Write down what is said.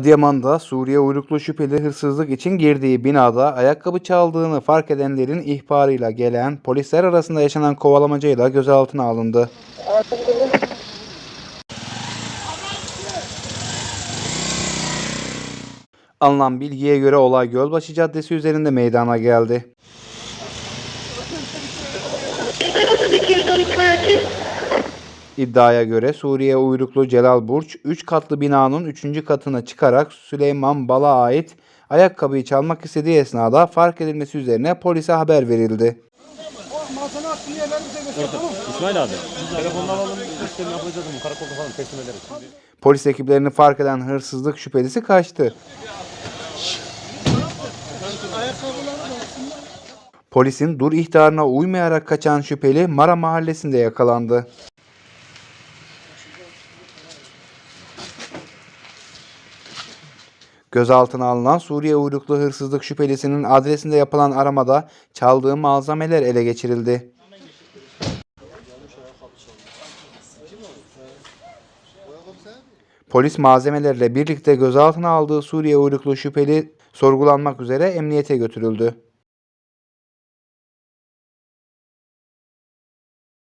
Adıyaman'da Suriye uyruklu şüpheli hırsızlık için girdiği binada ayakkabı çaldığını fark edenlerin ihbarıyla gelen polisler arasında yaşanan kovalamacayla gözaltına alındı. Alınan bilgiye göre olay Gölbaşı Caddesi üzerinde meydana geldi. 212 merkez. İddiaya göre Suriye uyruklu Celal Burç 3 katlı binanın 3. katına çıkarak Süleyman Bal'a ait ayakkabıyı çalmak istediği esnada fark edilmesi üzerine polise haber verildi. İsmail abi. Telefonunu alalım. İşlemi yapacağız mı? Karakolda falan teslim ederiz. Polis ekiplerini fark eden hırsızlık şüphelisi kaçtı. Polisin dur ihtarına uymayarak kaçan şüpheli Mara mahallesinde yakalandı. Gözaltına alınan Suriye uyruklu hırsızlık şüphelisinin adresinde yapılan aramada çaldığı malzemeler ele geçirildi. Polis malzemelerle birlikte gözaltına aldığı Suriye uyruklu şüpheli sorgulanmak üzere emniyete götürüldü.